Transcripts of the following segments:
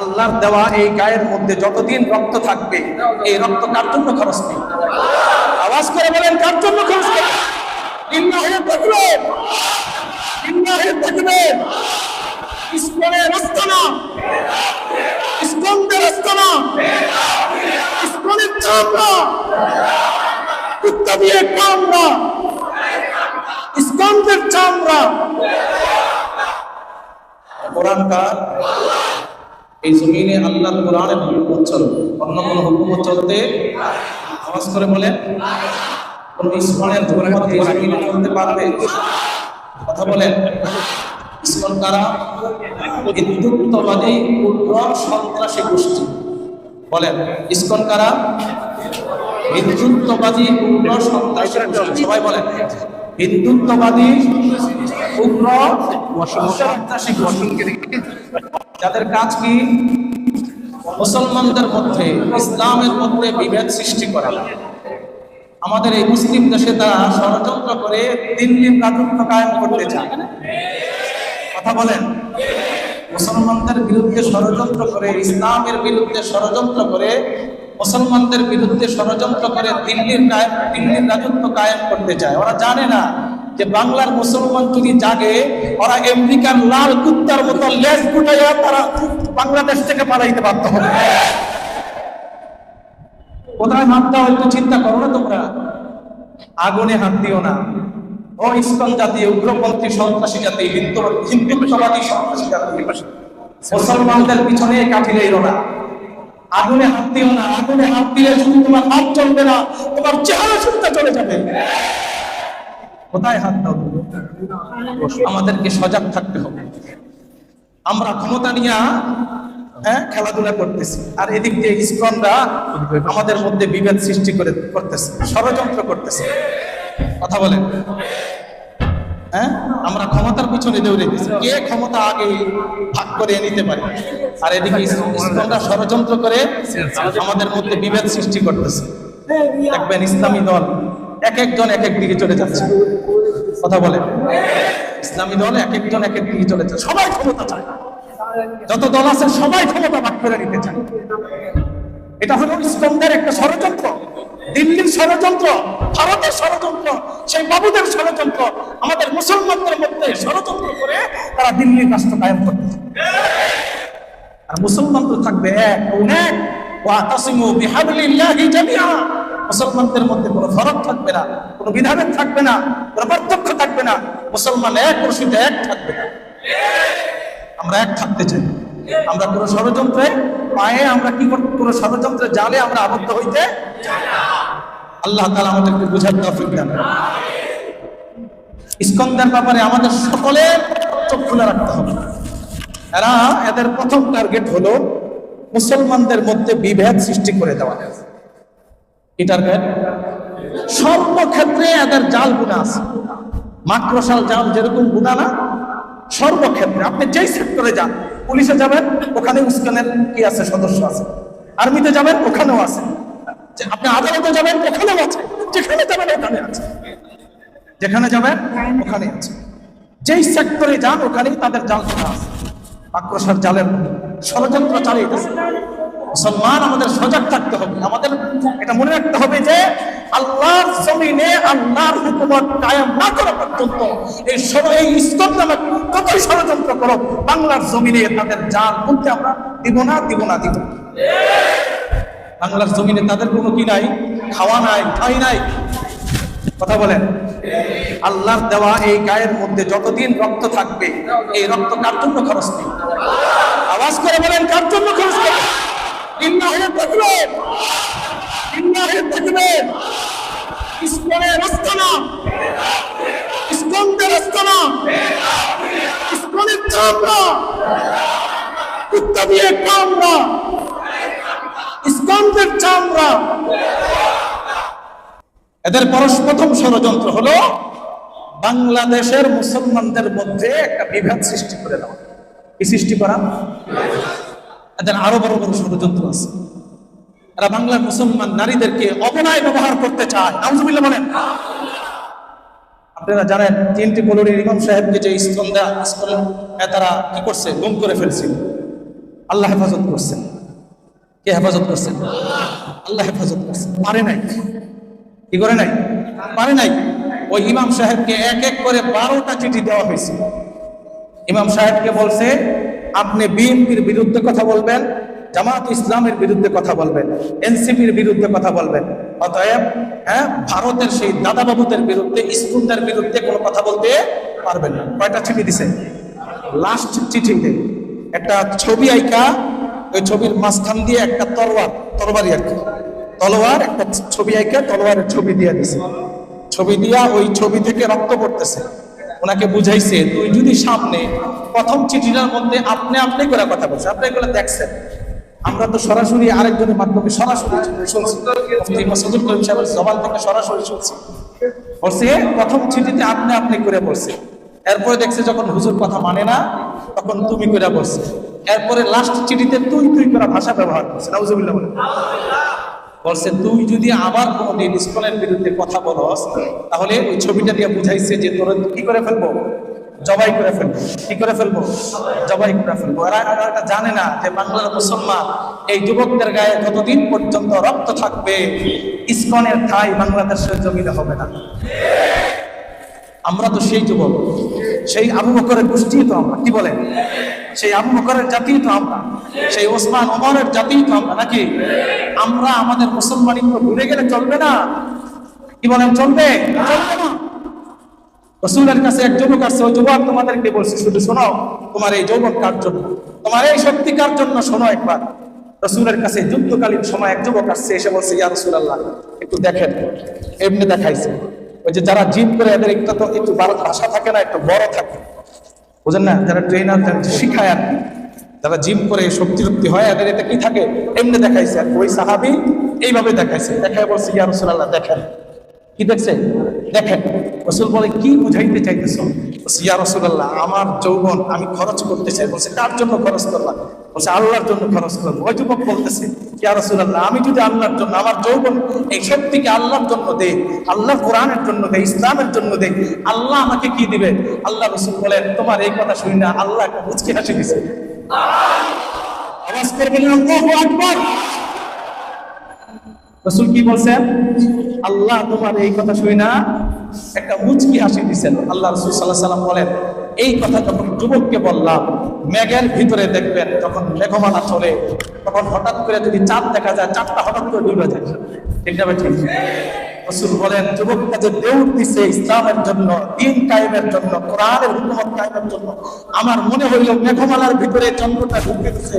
আল্লাহর দেওয়া এই গায়ের মধ্যে যতদিন রক্ত থাকবে, এই রক্ত কার জন্য খরচ নেই? আওয়াজ করে বলেন, কার জন্য খরচ আস্তানা ইসলামের চামড়া, কুত্তা চামড়া। কোরআনকার এই জমিনে আল্লাহ কোরআনের হুকুমত চলবে। অন্য কোন হুকুমত চলতে আওয়াজ করে বলেন, কোন ইসলামের হুকুমত এই চলতে পারবে? কথা বলেন ইসলাম কারা? হিন্দুত্ববাদী উগ্র সন্ত্রাসী গোষ্ঠী। বলেন ইসকন কারা? হিন্দুত্ববাদী উগ্র সন্ত্রাসী গোষ্ঠী। সবাই বলেন। হিন্দুত্ববাদী, উগ্র যাদের কাজ কি? মুসলমানদের মধ্যে ইসলামের মধ্যে বিভেদ সৃষ্টি করা আমাদের এই মুসলিম দেশে তারা ষড়যন্ত্র করে দিল্লির রাজত্ব কায়েম করতে চায়। কথা বলেন। মুসলমানদের বিরুদ্ধে ষড়যন্ত্র করে, ইসলামের বিরুদ্ধে ষড়যন্ত্র করে মুসলমানদের বিরুদ্ধে ষড়যন্ত্র করে দিল্লির দিল্লির রাজত্ব কায়েম করতে চায়। ওরা জানে না যে বাংলার মুসলমান যদি জাগে, ওরা আমেরিকার লাল কুত্তার মতো লেজ গুটাইয়া তারা বাংলাদেশ থেকে পালাইতে বাধ্য হবে। কোথায় হাত দাও একটু চিন্তা করো না তোমরা? আগুনে হাত দিও না। ও ইস্কন জাতি, উগ্রপন্থী, সন্ত্রাসী জাতি, হিন্দু, হিন্দুত্ববাদী, সন্ত্রাসী জাতি। মুসলমানদের পিছনে কাঠিলে এলো না। আগুনে হাত দিও না, আগুনে হাত দিলে শুধু তোমার হাত চলবে না, তোমার চেহারা শুনতে চলে যাবে। কোথায় হাত দাও আমাদেরকে সজাগ থাকতে হবে। আমরা ক্ষমতা নিয়ে হ্যাঁ খেলাধুলা করতেছি। আর এদিক দিয়ে ইস্কনরা আমাদের মধ্যে বিভেদ সৃষ্টি করে করতেছে, ষড়যন্ত্র করতেছে। কথা বলেন। হ্যাঁ? আমরা ক্ষমতার পিছনে দৌড়ে গেছি। কে ক্ষমতা আগে ভাগ করে নিতে পারে? আর এদিকে ইস- ইস্কনরা ষড়যন্ত্র করে আমাদের মধ্যে বিভেদ সৃষ্টি করতেছে। দেখবেন ইসলামী দল এক একজন এক এক দিকে চলে যাচ্ছে। কথা বলেন ইসলামী দল এক একজন এক এক দিকে চলে যাচ্ছে। সবাই ক্ষমতা চায়। যত দল আছে সবাই ক্ষমতা ভাগ করে নিতে চায়। এটা হলো ইসলামদের একটা ষড়যন্ত্র। দিল্লির ষড়যন্ত্র, ভারতের ষড়যন্ত্র, সেই বাবুদের ষড়যন্ত্র আমাদের মুসলমানদের মধ্যে ষড়যন্ত্র করে তারা দিল্লির রাষ্ট্র কায়েম করতে। আর মুসলমান তো থাকবে এক জামিআ। মুসলমানদের মধ্যে কোনো ফরক থাকবে না, কোনো বিধানের থাকবে না, কোনো থাকবে না। মুসলমান এক রশিদে এক থাকবে না। আমরা এক থাকতে চাই। আমরা কোনো ষড়যন্ত্রে, পায়ে আমরা কি কোনো ষড়যন্ত্রের জালে আমরা আবদ্ধ হইতে আল্লাহ তাআলা আমাদেরকে বুঝার তৌফিক করুন। ইস্কন্দের ব্যাপারে আমাদের সকলের চোখ খুলে রাখতে হবে। এরা এদের প্রথম টার্গেট হলো মুসলমানদের মধ্যে বিভেদ সৃষ্টি করে দেওয়া। কি টার্গেট সর্বক্ষেত্রে এদের জাল গুণা আছে। মাক্রসাল জাল যেরকম গুণা না সর্বক্ষেত্রে আপনি যেই সেক্টরে যান পুলিশে যাবেন, ওখানে উস্কানের কি আছে, সদস্য আছে। আর্মিতে যাবেন, ওখানেও আছে। আপনি আদালতে যাবেন, ওখানেও আছে। যেখানে যাবেন, ওখানে আছে। যেখানে যাবেন ওখানে আছে। যেই সেক্টরে যান, ওখানেই তাদের জাল করা আছে। আক্রোশের জালের ষড়যন্ত্র চালিয়ে গেছে। মুসলমান, আমাদের সজাগ থাকতে হবে। আমাদের এটা মনে রাখতে হবে যে আল্লাহর জমিনে আল্লাহর হুকুমত কায়েম না করা পর্যন্ত এই এই ইস্কন নামক কতই ষড়যন্ত্র করো, বাংলার জমিনে তাদের জাল বলতে আমরা দিব না দিব না, দিব বাংলার জমিনে তাদের কোনো কি নাই? খাওয়া নাই, ঠাই নাই। কথা বলেন। আল্লাহর দেওয়া এই গায়ের মধ্যে যতদিন রক্ত থাকবে, এই রক্ত কার জন্য খরচ নেই? আওয়াজ করে বলেন, কার জন্য খরচ ইসলামের চামড়া। কুত্তা চামড়া। এদের প্রথম ষড়যন্ত্র হলো বাংলাদেশের মুসলমানদের মধ্যে একটা বিভেদ সৃষ্টি করে দেওয়া। কি সৃষ্টি করা? এদের আরও বড় বড় ষড়যন্ত্র আছে। এরা বাংলার মুসলমান নারীদেরকে অপনায় ব্যবহার করতে চায়। বলেন। আপনারা জানেন, তিনটি কলোনির ইমাম সাহেবকে যে ইস্কন দেয়া ইস্কন তারা কি করছে? গুম করে ফেলছিল। আল্লাহ হেফাজত করছেন। কে হেফাজত করছেন? আল্লাহ হেফাজত করছেন। পারে নাই। কি করে নাই? পারে নাই। ওই ইমাম সাহেবকে এক এক করে বারোটা চিঠি দেওয়া হয়েছে। ইমাম সাহেবকে বলছে, আপনি বিএনপির বিরুদ্ধে কথা বলবেন, জামাত ইসলামের বিরুদ্ধে কথা বলবেন, এনসিপির বিরুদ্ধে কথা বলবেন। অতএব হ্যাঁ ভারতের সেই দাদাবাবুদের বিরুদ্ধে স্কুলদের বিরুদ্ধে কোনো কথা বলতে পারবেন না। কয়টা চিঠি দিছে? লাস্ট চিঠিতে একটা ছবি আইকা, ওই ছবির মাঝখান দিয়ে একটা তরোয়ার তরবারি আর কি তলোয়ার, একটা ছবি আইকা তলোয়ারের ছবি দিয়ে দিছে। ছবি দিয়া ওই ছবি থেকে রক্ত পড়তেছে। ওনাকে বুঝাইছে, তুই যদি সামনে প্রথম চিঠিটার মধ্যে আপনি আপনি করে কথা বলছে, আপনি এগুলো দেখছেন। আমরা তো সরাসরি আরেকজনের মাধ্যমে সরাসরি শুনছি। করিম সাহেবের জবান থেকে সরাসরি শুনছি। বলছে, প্রথম চিঠিতে আপনি আপনি করে বলছে। এরপরে দেখছে যখন হুজুর কথা মানে না, তখন তুমি করে বলছে। এরপরে লাস্ট চিঠিতে তুই তুই করে ভাষা ব্যবহার করছে। নাউজুবিল্লাহ বলে বলছে, তুই যদি আবার কোনোদিন ইস্কনের বিরুদ্ধে কথা বলস, তাহলে ওই ছবিটা দিয়ে বুঝাইছে যে তোর কি করে ফেলব? জবাই করে ফেলব। কি করে ফেলব? জবাই করে ফেলব। এরা জানে না যে বাংলার মুসলমান এই যুবকদের গায়ে কতদিন পর্যন্ত রক্ত থাকবে, ইস্কনের ঠাই বাংলাদেশের জমিতে হবে না। আমরা তো সেই যুবক। সেই আবু বকরের গোষ্ঠী তো আমরা, কি বলেন? সেই আবু বকরের জাতি তো আমরা, সেই ওসমান ওমরের জাতি তো আমরা, নাকি? আমরা আমাদের মুসলমানিত্ব ভুলে গেলে চলবে না। কি বলেন, চলবে? চলবে না। রসুলের কাছে এক যুবক আসছে ওই যুবক, তোমাদেরকে বলছে, শুধু শোনো, তোমার এই যৌবন কার জন্য? তোমার এই শক্তি কার জন্য? শোনো একবার। রসুলের কাছে যুদ্ধকালীন সময় এক যুবক আসছে, এসে বলছে, ইয়া রসুল আল্লাহ একটু দেখেন। এমনি দেখাইছে। ওই যে যারা জিম করে এদের একটা তো একটু ভাষা থাকে না, একটু বড় থাকে। বুঝেন না? যারা ট্রেনার শিখায় আর যারা জিম করে শক্তি শক্তি হয়, এদের এটা কি থাকে? এমনি দেখাইছে আর ওই সাহাবি এইভাবে দেখাইছে। দেখায় বলছে, ইয়া রসুল আল্লাহ দেখেন। কি দেখছে? দেখেন। রসুল বলে, কি বুঝাইতে চাইতেছ? ইয়া রসুল্লাহ আমার যৌবন আমি খরচ করতে চাই। বলছে, কার জন্য খরচ করলাম বলছে, আল্লাহর জন্য খরচ করব। ওই যুবক বলতেছে আমি যদি আল্লাহর জন্য, আমার যৌবন এই শক্তিকে আল্লাহর জন্য দে আল্লাহ কোরআনের জন্য দে ইসলামের জন্য দে আল্লাহ আমাকে কি দিবে? আল্লাহ রসুল বলেন, তোমার এই কথা শুনি না, আল্লাহ একটা মুচকি হাসি দিছে। আওয়াজ করবেন আল্লাহু রসুল কি বলছেন? আল্লাহ তোমার এই কথা শুনি না, একটা মুচকি হাসি দিচ্ছেন আল্লাহ রসুল সাল্লাহ সাল্লাম বলেন, এই কথা যখন যুবককে বললাম, মেঘের ভিতরে দেখবেন, যখন মেঘমালা চলে, তখন হঠাৎ করে যদি চাঁদ দেখা যায়, চাঁদটা হঠাৎ করে ডুবে যায়। ঠিক ঠিক? রসুল বলেন যুবকটা যে দেউর দিছে ইসলামের জন্য, দিন কায়েমের জন্য, কোরআনের হুকুমত কায়েমের জন্য, আমার মনে হইল মেঘমালার ভিতরে চন্দ্রটা ঢুকে দিছে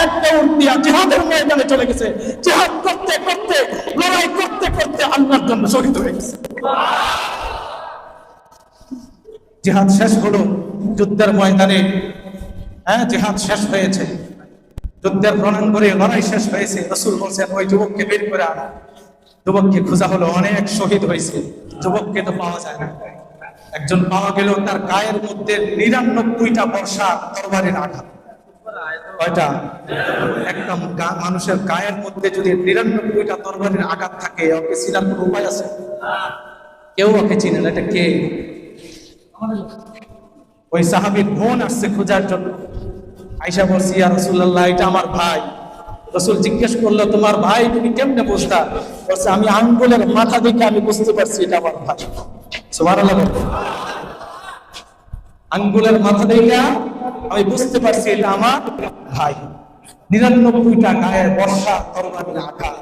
এক দেউর দিয়া জিহাদের ময়দানে চলে গেছে। জিহাদ করতে করতে, লড়াই করতে করতে আল্লাহর জন্য শহীদ হয়ে গেছে। জিহাদ শেষ হলো, যুদ্ধের ময়দানে। হ্যাঁ জিহাদ শেষ হয়েছে। যুদ্ধের রণাঙ্গনে লড়াই শেষ হয়েছে। রসুল বলছেন, ওই যুবককে বের করে আনা। যুবককে খোঁজা হলো, অনেক শহীদ হয়েছে। যুবককে তো পাওয়া যায় না। একজন পাওয়া গেল তার গায়ের মধ্যে নিরানব্বইটা বর্ষা তরবারির আঘাত। কয়টা? একদম মানুষের গায়ের মধ্যে যদি নিরানব্বইটা তরবারির আঘাত থাকে, ওকে চিনার কোনো উপায় আছে? কেউ ওকে চিনে না, এটা কে? ওই সাহাবীর বোন আসছে খোঁজার জন্য। আইসা বলছি, ইয়া রসুল্লাহ এটা আমার ভাই। রসুল জিজ্ঞেস করল, তোমার ভাই তুমি কেমনে বুঝতা? বলছে, আমি আঙ্গুলের মাথা দেখে আমি বুঝতে পারছি এটা আমার ভাই। আঙ্গুলের মাথা দেখে আমি বুঝতে পারছি এটা আমার ভাই। নিরানব্বইটা গায়ের বর্ষা তরবারির আঘাত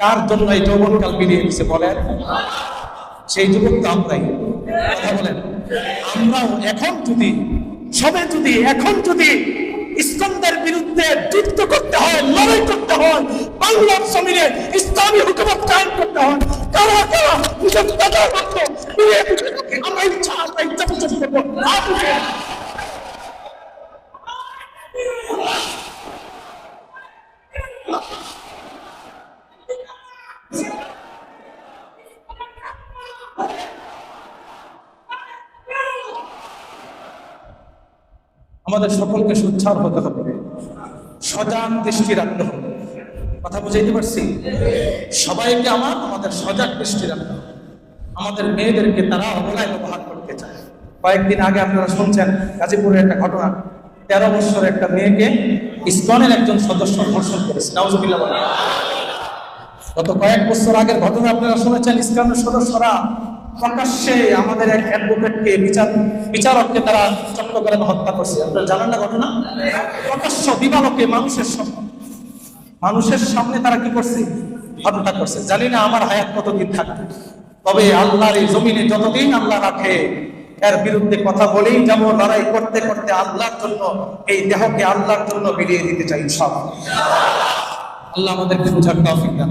কার জন্য এই যৌবনকাল বিলিয়ে দিছে বলেন? সেই যুবক তো আমরাই। বলেন। আমরাও এখন যদি, সবে যদি, এখন যদি ইসলামদের বিরুদ্ধে যুদ্ধ করতে হয়, লড়াই করতে হয়, বাংলার জমিনে ইসলামী হুকুমত কায়েম করতে হয়। কারা কারা? নিজের দাদার মতো আমরা ইচ্ছা আমরা ইচ্ছা পোষণ করব। আমাদের সকলকে সোচ্চার হতে হবে। সজাগ দৃষ্টি রাখতে হবে। কথা বুঝাইতে পারছি? সবাইকে আমার, আমাদের সজাগ দৃষ্টি রাখতে হবে। আমাদের মেয়েদেরকে তারা অবলায় ব্যবহার করতে চায়। কয়েকদিন আগে আপনারা শুনছেন গাজীপুরের একটা ঘটনা। তেরো বছর একটা মেয়েকে ইসকনের একজন সদস্য ধর্ষণ করেছে। নাউজুবিল্লাহ বলেন। গত কয়েক বছর আগের ঘটনা আপনারা শুনেছেন, ইসকনের সদস্যরা প্রকাশ্যে আমাদের এক অ্যাডভোকেটকে বিচার, বিচারককে তারা চট্টগ্রামে হত্যা করছে। আপনারা জানেন না ঘটনা? প্রকাশ্য দিবালোকে মানুষের সামনে। মানুষের সামনে তারা কি করছে? হত্যা করছে। জানি না আমার হায়াত কতদিন থাকবে। তবে আল্লাহর এই জমিনে যতদিন আল্লাহ রাখে, এর বিরুদ্ধে কথা বলেই যাব, লড়াই করতে করতে আল্লাহর জন্য, এই দেহকে আল্লাহর জন্য বিলিয়ে দিতে চাই সব আল্লাহ আমাদেরকে বুঝার তৌফিক দান।